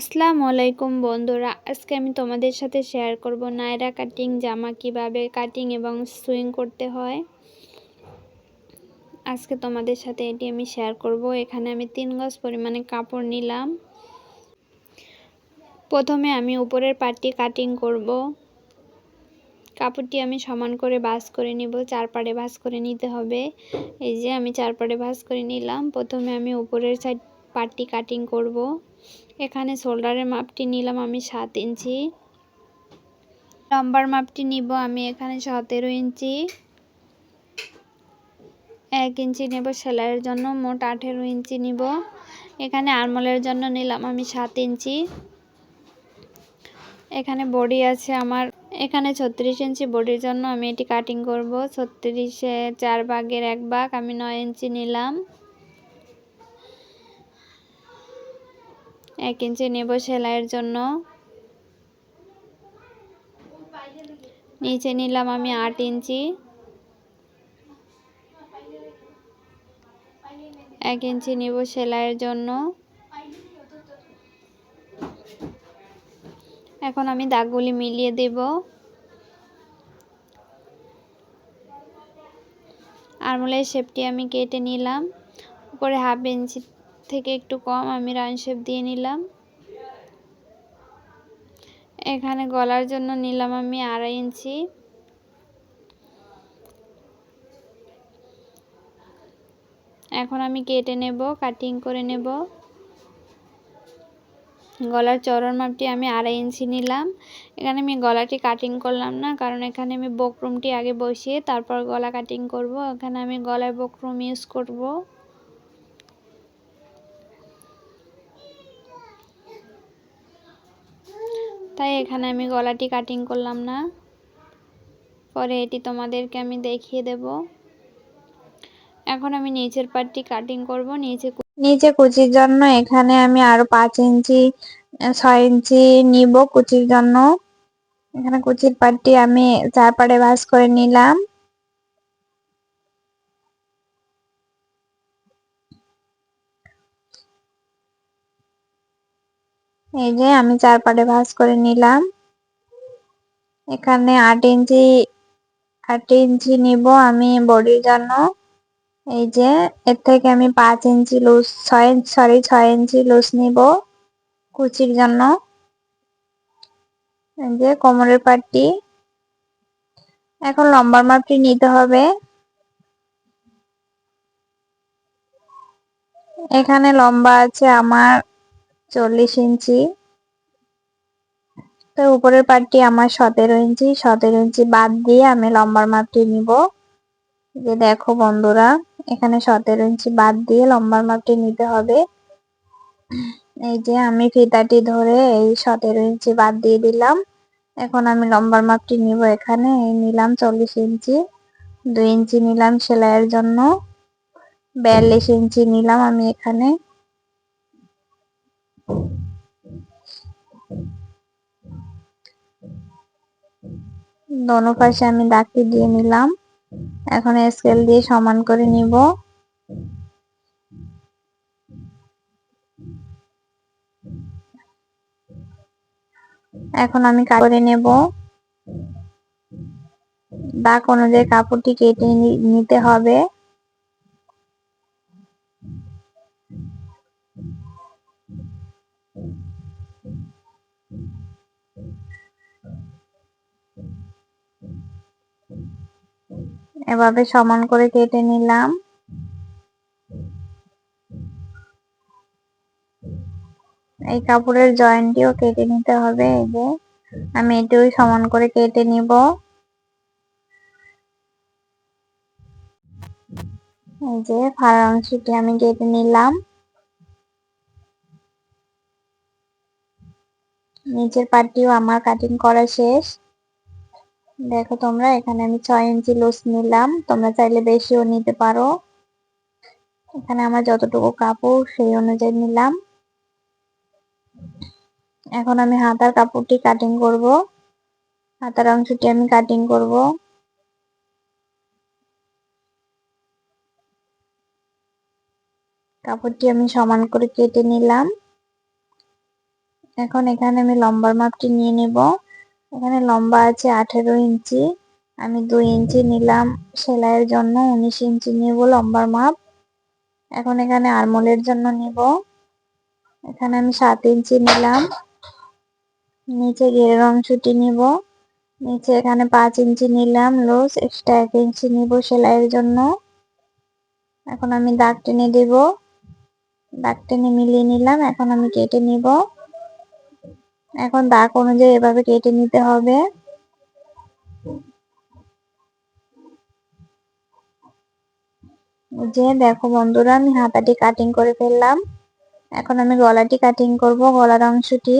আসসালামু আলাইকুম বন্ধুরা, আজকে আমি তোমাদের সাথে শেয়ার করব নায়রা কাটিং জামা কীভাবে কাটিং এবং সুইং করতে হয়। আজকে তোমাদের সাথে এটি আমি শেয়ার করব। এখানে আমি তিন গজ পরিমাণে কাপড় নিলাম। প্রথমে আমি উপরের পাটটি কাটিং করব। কাপড়টি আমি সমান করে ভাঁজ করে নিব চার পাড়ে ভাঁজ করে নিতে হবে। এই যে আমি চার পাড়ে ভাঁজ করে নিলাম, প্রথমে আমি উপরের সাইড পাটটি কাটিং করব। এখানে শোল্ডারের মাপটি নিলাম আমি সাত ইঞ্চি। লম্বার মাপটি নিব আমি এখানে সতেরো ইঞ্চি। এক ইঞ্চি নেব সেলাইয়ের জন্য, মোট আঠেরো ইঞ্চি নিব। এখানে আরমলের জন্য নিলাম আমি সাত ইঞ্চি। এখানে বডি আছে আমার, এখানে ছত্রিশ ইঞ্চি বডির জন্য আমি এটি কাটিং করব। ছত্রিশে চার ভাগের এক ভাগ আমি নয় ইঞ্চি নিলাম। এক ইঞ্চি নেব সেলাইয়ের জন্য। নিচে নিলাম আমি আট ইঞ্চি। এক ইঞ্চি নেব সেলাইয়ের জন্য। এখন আমি দাগগুলি মিলিয়ে দেব। আরমোলের শেপটি আমি কেটে নিলাম। উপরে হাফ ইঞ্চি থেকে একটু কম আমি রান শেপ দিয়ে নিলাম। এখানে গলার জন্য নিলাম আমি আড়াই ইঞ্চি। এখন আমি কেটে নেব, কাটিং করে নেব। গলার চরণ মাপটি আমি আড়াই ইঞ্চি নিলাম। এখানে আমি গলাটি কাটিং করলাম না, কারণ এখানে আমি বকরুমটি আগে বসিয়ে তারপর গলা কাটিং করব। এখানে আমি গলায় বকরুম ইউজ করব। তাই এখানে আমি গলাটি কাটিং করলাম না। পরে এটি তোমাদেরকে আমি দেখিয়ে দেব। এখন আমি নিচের পাটটি কাটিং করব। নিচে নিচে কুচির জন্য এখানে আমি আরও পাঁচ ইঞ্চি, ছয় ইঞ্চি নিব কুচির জন্য। এখানে কুচির পাটটি আমি চার পাড়ে ভাঁজ করে নিলাম। এই যে আমি চার পাটে ভাঁজ করে নিলাম। এখানে আট ইঞ্চি আট ইঞ্চি নিব আমি বডির জন্য। এই যে এর থেকে আমি পাঁচ ইঞ্চি লুজ ছয় সরি ছয় ইঞ্চি লুজ নিব কুচির জন্য। এই যে কোমরের পাটটি। এখন লম্বার মাপটি নিতে হবে। এখানে লম্বা আছে আমার চল্লিশ ইঞ্চি। তো উপরের পাটটি আমার সতেরো ইঞ্চি। সতেরো ইঞ্চি বাদ দিয়ে আমি লম্বার মাপটি নিব। যে দেখো বন্ধুরা, এখানে সতেরো ইঞ্চি বাদ দিয়ে লম্বার মাপটি নিতে হবে। এই যে আমি ফিতাটি ধরে এই সতেরো ইঞ্চি বাদ দিয়ে দিলাম। এখন আমি লম্বার মাপটি নিব এখানে। এই নিলাম চল্লিশ ইঞ্চি। দুই ইঞ্চি নিলাম সেলাইয়ের জন্য। বিয়াল্লিশ ইঞ্চি নিলাম আমি এখানে। দোনো পাশে আমি দাগটি দিয়ে নিলাম। এখন স্কেল দিয়ে সমান করে নিব। এখন আমি করে নেব। দাগ অনুযায়ী কাপড়টি কেটে নিতে হবে। এভাবে সমান করে কেটে নিলাম। এই কাপড়ের জয়েন্টটিও কেটে নিতে হবে, এই যে। আমি এটিও সমান করে কেটে নিব। এই যে ফাড়া অংশটি আমি কেটে নিলাম। নিচের পাটটিও আমার কাটিং করা শেষ। দেখো তোমরা, এখানে আমি ছয় ইঞ্চি লুজ নিলাম। তোমরা চাইলে বেশিও নিতে পারো। এখানে আমার যতটুকু কাপড়, সেই অনুযায়ী নিলাম। এখন আমি হাতার কাপড়টি কাটিং করব। হাতার অংশটি আমি কাটিং করব। কাপড়টি আমি সমান করে কেটে নিলাম। এখন এখানে আমি লম্বার মাপটি নিয়ে নেব। এখানে লম্বা আছে আঠেরো ইঞ্চি। আমি দুই ইঞ্চি নিলাম সেলাইয়ের জন্য, উনিশ ইঞ্চি নেব লম্বার মাপ। এখন এখানে আরমোলের জন্য নিব। এখানে আমি সাত ইঞ্চি নিলাম। নিচে ঘেরের অংশটি নিব। নিচে এখানে পাঁচ ইঞ্চি নিলাম লুজ, এক্সট্রা এক ইঞ্চি নিব সেলাইয়ের জন্য। এখন আমি দাগ টেনে দেব। দাগ টেনে মিলিয়ে নিলাম, এখন আমি কেটে নিব। এখন দাগ অনুযায়ী এভাবে কেটে নিতে হবে। যে দেখো বন্ধুরা, আমি হাতাটি কাটিং করে ফেললাম। এখন আমি গলাটি কাটিং করব, গলার অংশটি।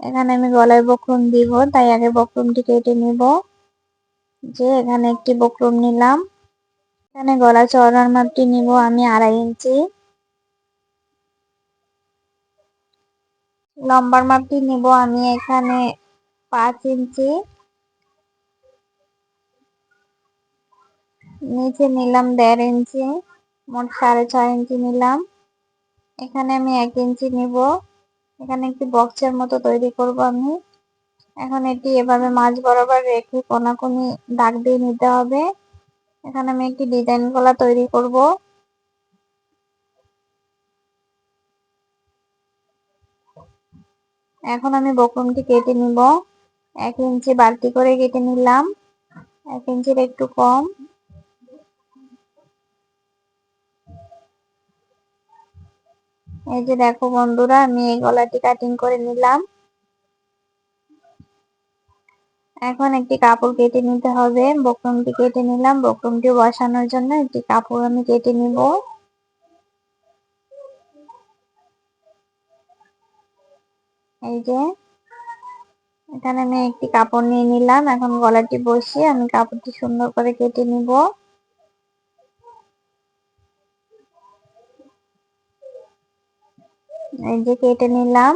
এখানে আমি গলায় বক্রম দিব, তাই আগে বক্রমটি কেটে নিব। যে এখানে একটি বক্রম নিলাম। এখানে গলা চওড়ার মাপটি নিব আমি আড়াই ইঞ্চি। লম্বার মাপটি নিব আমি এখানে পাঁচ ইঞ্চি। নিচে নিলাম দেড় ইঞ্চি, মোট সাড়ে ছয় ইঞ্চি নিলাম। এখানে আমি এক ইঞ্চি নিব। এখানে একটি বক্সের মতো তৈরি করব আমি। এখন এটি এভাবে মাছ বরাবর রেখে কোনাকুনি দাগ দিয়ে নিতে হবে। এখানে আমি একটি ডিজাইন গলা তৈরি করব। এখন আমি বক্রমটি কেটে নিব। এক ইঞ্চি বাড়তি করে কেটে নিলাম। এক ইঞ্চির একটু কম। এই যে দেখো বন্ধুরা, আমি এই গলাটি কাটিং করে নিলাম। এখন একটি কাপড় কেটে নিতে হবে। বক্রমটি কেটে নিলাম। বক্রমটি বসানোর জন্য একটি কাপড় আমি কেটে নিব। এই যে, এখানে আমি একটি কাপড় নিয়ে নিলাম। এখন গলাটি বসিয়ে আমি কাপড়টি সুন্দর করে কেটে নিব। এই যে কেটে নিলাম।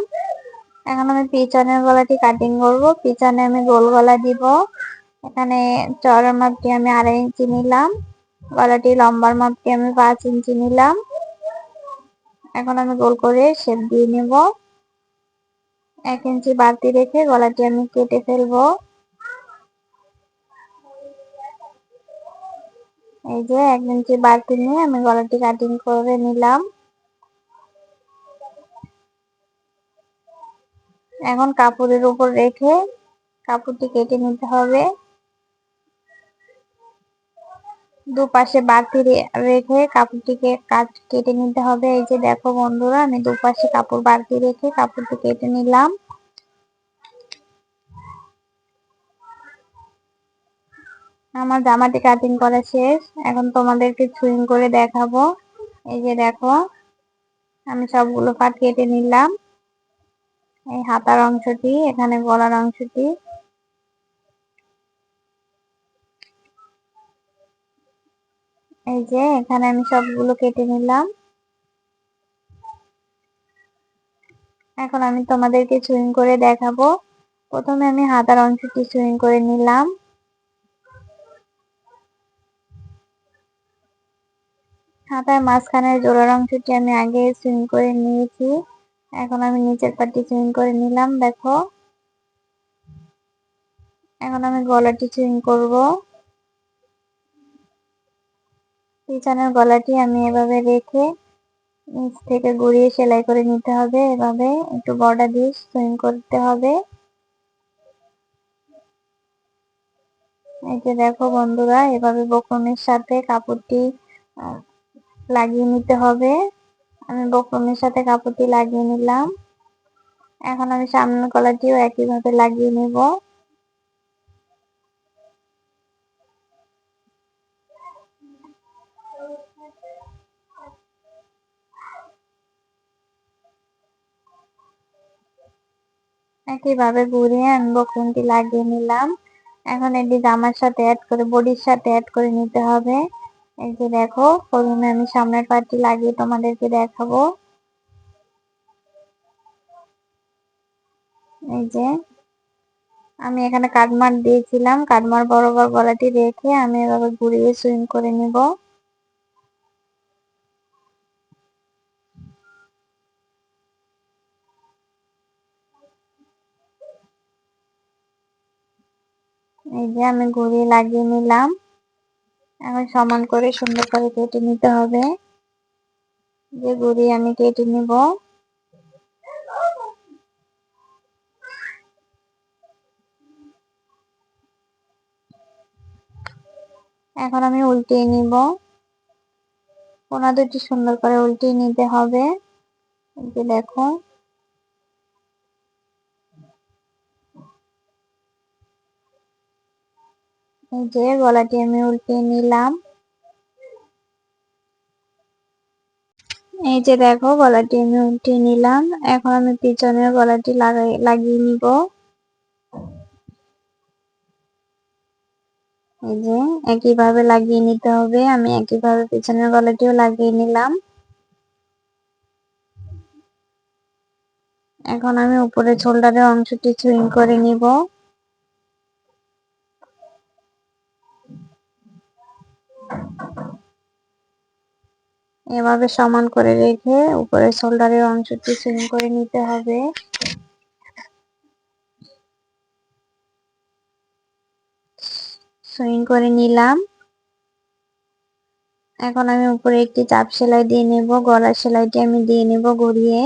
এখন আমি পিছনের গলাটি কাটিং করব। পিছনে আমি গোল গলা দিব। এখানে চড়ার মাপটি আমি আড়াই ইঞ্চি নিলাম। গলাটি লম্বার মাপটি আমি পাঁচ ইঞ্চি নিলাম। এখন আমি গোল করে শেপ দিয়ে নেব। এক ইঞ্চি বাড়তি রেখে গলাটি আমি কেটে ফেলব। এই যে এক ইঞ্চি বাড়তি নিয়ে আমি গলাটি কাটিং করে নিলাম। এখন কাপড়ের উপর রেখে কাপড়টি কেটে নিতে হবে। দুপাশে বাড়তি রেখে কাপড়টিকে কাট কেটে নিতে হবে। এই যে দেখো বন্ধুরা, আমি দুপাশে কাপড় বাড়তি রেখে কাপড়টি কেটে নিলাম। আমার জামাটি কাটিং করা শেষ। এখন তোমাদেরকে সুইং করে দেখাবো। এই যে দেখো, আমি সবগুলো পাট কেটে নিলাম। এই হাতার অংশটি, এখানে গলার অংশটি। এই যে, এখানে আমি সবগুলো কেটে নিলাম। এখন আমি তোমাদেরকে সুইং করে দেখাবো। প্রথমে আমি হাতার অংশটি সুইং করে নিলাম। হাতার মাঝখানের জোড়ার অংশটি আমি আগে সুইং করে নিয়েছি। এখন আমি নিচের পাটি সুইং করে নিলাম, দেখো। এখন আমি গলাটি সুইং করব। পিছনের গলাটি আমি এভাবে রেখে নিচ থেকে ঘুরিয়ে সেলাই করে নিতে হবে। এভাবে একটু বর্ডার দিয়ে সুইং করতে হবে। এই যে দেখো বন্ধুরা, এভাবে বকনের সাথে কাপড়টি লাগিয়ে নিতে হবে। আমি বকরমের সাথে কাপড়টি লাগিয়ে নিলাম। এখন আমি সামনের গলাটিও একইভাবে লাগিয়ে নেব। একইভাবে ঘুরিয়ে আমি বকরমটি লাগিয়ে নিলাম। এখন এটি জামার সাথে অ্যাড করে, বডির সাথে অ্যাড করে নিতে হবে। এই যে দেখো, প্রথমে আমি সামনের পার্টটি লাগিয়ে তোমাদেরকে দেখাবো। এই যে, আমি এখানে কাটমার দিয়েছিলাম। কাটমার বরাবর গলাটি রেখে আমি এভাবে ঘুরিয়ে সুইং করে নিব। এই যে আমি ঘুরি লাগিয়ে নিলাম। এখন সমান করে সুন্দর করে কেটে নিতে হবে। যে ঘুরি আমি কেটে নিব। এখন আমি উল্টিয়ে নিব। কোনা দুটি সুন্দর করে উল্টিয়ে নিতে হবে। দেখো। এই যে গলাটি আমি উল্টিয়ে নিলাম। এই যে দেখো, গলাটি আমি উল্টিয়ে নিলাম। এখন আমি পিছনের গলাটি লাগাই, লাগিয়ে নিব। এই যে একইভাবে লাগিয়ে নিতে হবে। আমি একইভাবে পিছনের গলাটিও লাগিয়ে নিলাম। এখন আমি উপরে শোল্ডারের অংশটি সুইং করে নিব। এভাবে সমান করে রেখে উপরে শোল্ডারের অংশটি সুইং করে নিতে হবে। সুইং করে নিলাম। এখন আমি উপরে একটি চাপ সেলাই দিয়ে নেব, গলার সেলাইটি আমি দিয়ে নেব গড়িয়ে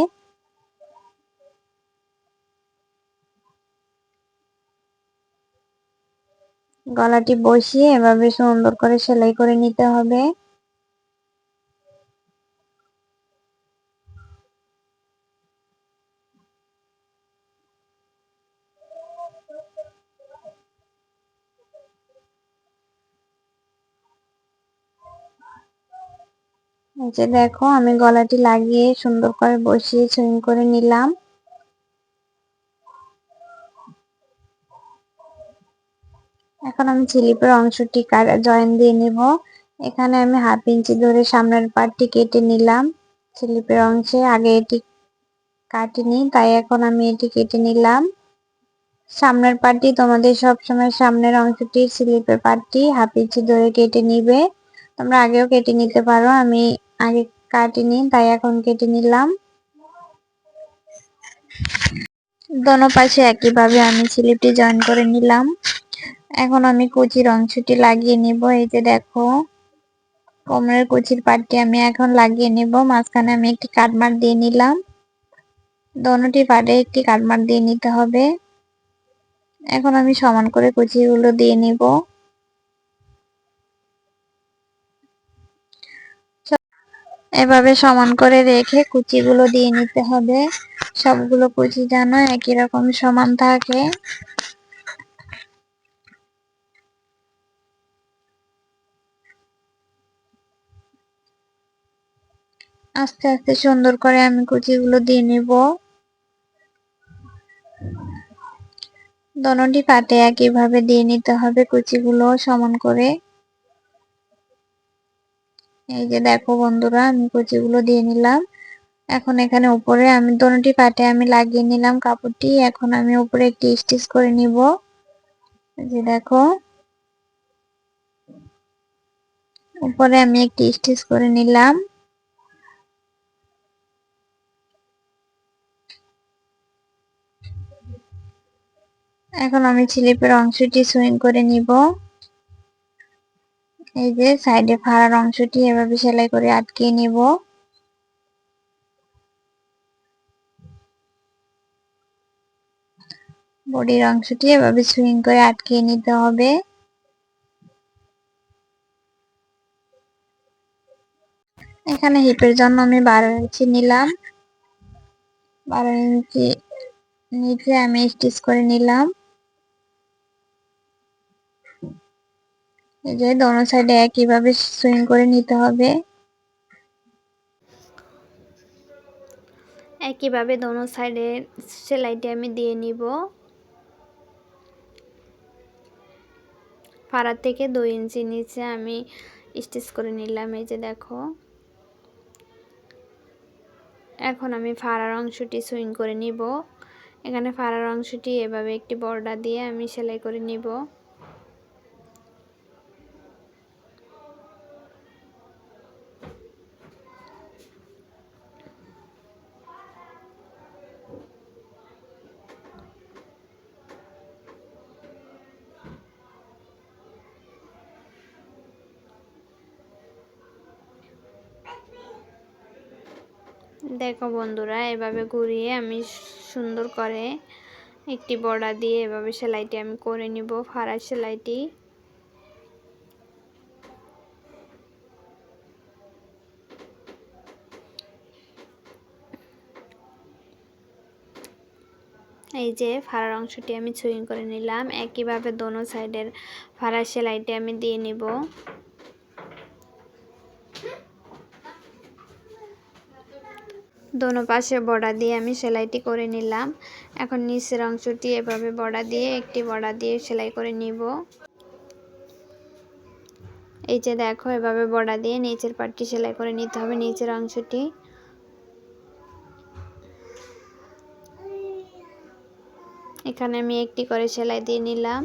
গলাটি বসিয়ে এভাবে সুন্দর করে সেলাই করে নিতে হবে। যে দেখো, আমি গলাটি লাগিয়ে সুন্দর করে বসিয়ে সুইং করে নিলাম। এখন আমি স্লিপের অংশটি জয়েন দিয়ে নিব। এখানে আমি হাফ ইঞ্চি ধরে সামনের পার্টটি কেটে নিলাম। স্লিপের অংশে আগে এটি কাটিনি, তাই এখন আমি এটি কেটে নিলাম। সামনের পার্টটি তোমাদের সবসময় সামনের অংশটি স্লিপের পার্টটি হাফ ইঞ্চি ধরে কেটে নিবে। তোমরা আগেও কেটে নিতে পারো, আমি আগে কাটিনি তাই এখন কেটে নিলাম। দোনো পাশে একইভাবে আমি স্লিপটি জয়েন করে নিলাম। এখন আমি কুচির অংশটি লাগিয়ে নিব, এই যে দেখো। কোমরের কুচির পাটটি আমি এখন লাগিয়ে নিব, মাঝখানে আমি একটি কাটমার দিয়ে নিলাম। দোনোটি পাটে একটি কাটমার দিয়ে নিতে হবে। এখন আমি সমান করে কুচিগুলো দিয়ে নিব। এভাবে সমান করে রেখে কুচিগুলো দিয়ে নিতে হবে। সবগুলো কুচি যেন একই রকম সমান থাকে। আস্তে আস্তে সুন্দর করে আমি কুচিগুলো দিয়ে নিব। দনটি পাতে একইভাবে দিয়ে নিতে হবে কুচিগুলো সমান করে। এই যে দেখো বন্ধুরা, আমি কুচিগুলো দিয়ে নিলাম। এখন এখানে উপরে আমি দোনোটি পাটে আমি লাগিয়ে নিলাম কাপড়টি। এখন আমি উপরে একটি স্টিচ করে নিব। যে দেখো। উপরে আমি একটি স্টিচ করে নিলাম। এখন আমি স্লিপের অংশটি সুইং করে নিব। এই যে সাইডে ফাড়ার অংশটি এভাবে সেলাই করে আটকে নিব। বডির অংশটি এভাবে সুইং করে আটকে নিতে হবে। এখানে হিপের জন্য আমি বারো ইঞ্চি নিলাম। বারো ইঞ্চি নিচে আমি স্টিচ করে নিলাম। এই যে দোনো সাইডে একইভাবে সুইং করে নিতে হবে। একইভাবে দোনো সাইডে সেলাইটি আমি দিয়ে নিব। ফাড়ার থেকে দুই ইঞ্চি নিচে আমি স্টিচ করে নিলাম, এই যে দেখো। এখন আমি ফাড়ার অংশটি সুইং করে নিব। এখানে ফাড়ার অংশটি এভাবে একটি বর্ডার দিয়ে আমি সেলাই করে নিব। দেখো বন্ধুরা, এভাবে ঘুরিয়ে আমি সুন্দর করে একটি বর্ডার দিয়ে এভাবে সেলাইটি আমি করে নিব ফাড়ার সেলাইটি। এই যে ফাড়ার অংশটি আমি সুইং করে নিলাম, একইভাবে দোনো সাইডের ফাড়া সেলাইটি আমি দিয়ে নিব। দোনো পাশে বর্ডার দিয়ে আমি সেলাইটি করে নিলাম। এখন নিচের অংশটি এভাবে বর্ডার দিয়ে একটি বর্ডার দিয়ে সেলাই করে নিব। এই যে দেখো, এভাবে বর্ডার দিয়ে নিচের পাটটি সেলাই করে নিতে হবে, নিচের অংশটি। এখানে আমি একটি করে সেলাই দিয়ে নিলাম।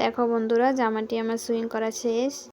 দেখো বন্ধুরা, জামাটি আমার সুইং করা শেষ।